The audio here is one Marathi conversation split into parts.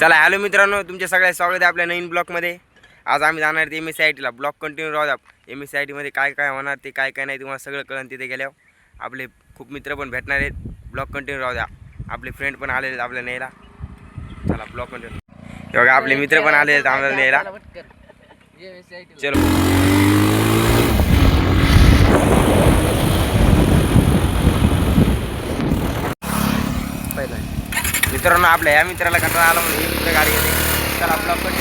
चला हॅलो मित्रांनो तुमच्या सगळ्या स्वागत आहे आपल्या नवीन ब्लॉकमध्ये आज आम्ही जाणार आहे एम एस सी आय टीला ब्लॉक कंटिन्यू राहू द्या. एम एस सी आय टीमध्ये काय काय होणार ते काय काय नाही तुम्हाला सगळं कळण तिथे गेल्यावर. आपले खूप मित्र पण भेटणार आहेत. ब्लॉक कंटिन्यू राहू द्या. आपले फ्रेंड पण आलेले आहेत आपल्या न्यायला. चला ब्लॉक कंटिन्यू बघा आपले मित्र पण आलेले आहेत आम्हाला न्यायला. चलो. मित्रांनो आपल्या या मित्राला कंटाळा आला म्हणून मित्र गाडी येते. चला ब्लॉक पण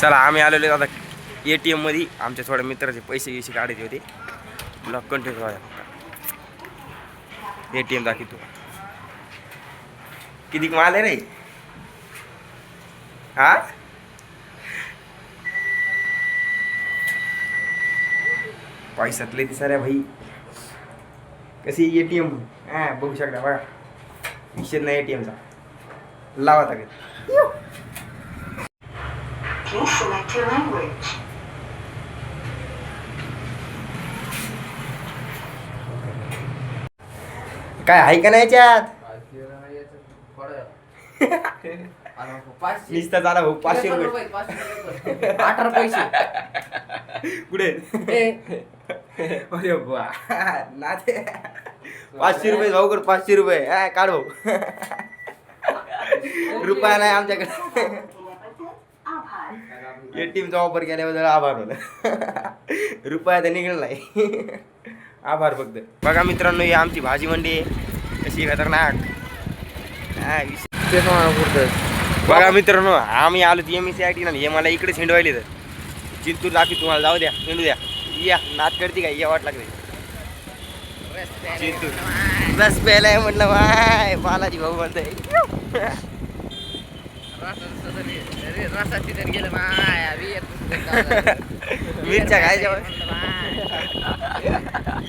चला आम्ही आलेलो आहे आता ए टी एममध्ये आमच्या थोड्या मित्राचे पैसे गिसे काढायचे होते. ब्लॉक कंटिन्यू राहू ए टी एम दाखवतो. किती माल आहे रे? हा? पैशातले ती साऱ्या भाई. कशी ए टी एम? हा बघू शकता बघा. विषय नाही ए टी एमचा लावा ताकद. काय आहे का नाही याच्यात? नुसतं झाला भाऊ पाचशे रुपये. अठरा पैसे. कुठे? अरे बा ना ते पाचशे रुपये भाऊ कर पाचशे रुपये. हा काढ भाऊ. रुपया नाही आमच्याकडे. आभार. एटीएमचा वापर केल्याबद्दल आभार होतं रुपया तर निघणार नाही. आभार फक्त. बघा मित्रांनो ही आमची भाजी मंडी आहे. कशी खतरनाक. हा, विषय- बघा मित्रांनो आम्ही आलो M S C I T ना हे मला इकडे हिंडवायले तर चिंतूर दाखवी तुम्हाला जाऊ द्या मिळू द्या. या नाच करते का? या वाट लागते चिंतूर रस प्यायलाय म्हटलं बाय बालाजी भाऊ म्हणतोय मिरच्या खायच्या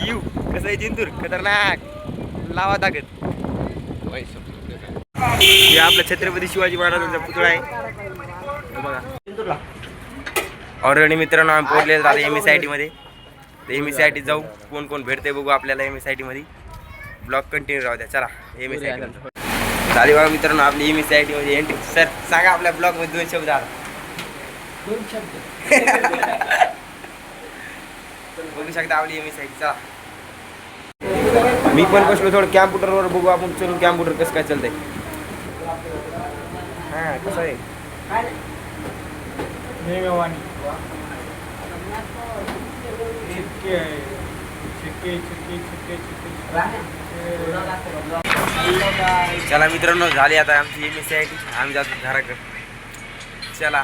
येऊ कसं आहे जिंतूर? खतरनाक. लावा ताकद. हे आपला छत्रपती शिवाजी महाराजांचा पुतळा आहे. बघा. ऑलरेडी मित्रांनो आम्ही पोहोचलेलो आता एम एस आय टीमध्ये एम एस आय टी जाऊ कोण कोण भेटते बघू आपल्याला एम एस आय टीमध्ये ब्लॉग कंटिन्यू राहू द्या चला एम एस आय टी चालेल बघा मित्रांनो आपली एम एस आय टीमध्ये एंट्री सर सांगा आपल्या ब्लॉगमध्ये दोन शब्द आता दोन शब्द. बघू शकता आपली एम एस आय टी चला. मी पण बसलो थोडं कॅम्प्युटरवर बघू आपण चलून कॅम्प्युटर कसं काय चालतंय. हां कसं आहे? चला मित्रांनो झाली आता आमची एम एस आय टी आम्ही जातो घराकडे. चला.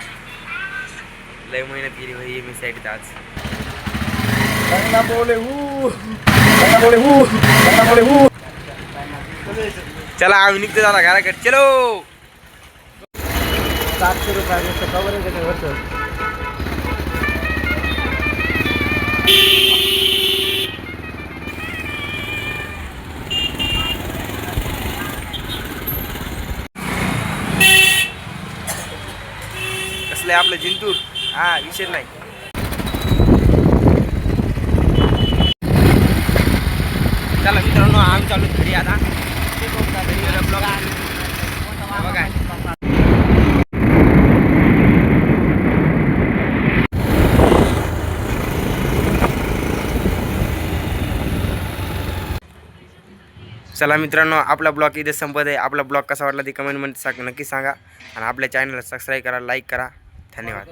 लय मेहनत केली भाई एम एस आय टी आज. चला आम्ही निघतो झाला घराकडे. चलो! सातशे रुपये कवर आहे त्याच्यावरचं कसलं आहे आपलं जिंतूर हा विषय नाही चला मित्रांनो आम्ही चालू घरी आता घरी गेलो ब्लॉग बघा चला मित्रांनो आपला ब्लॉग इथे संपत आहे. आपला ब्लॉग कसा वाटला ते कमेंटमध्ये सांग नक्की सांगा. आणि आपल्या चॅनलला सबस्क्राईब करा लाईक करा. धन्यवाद.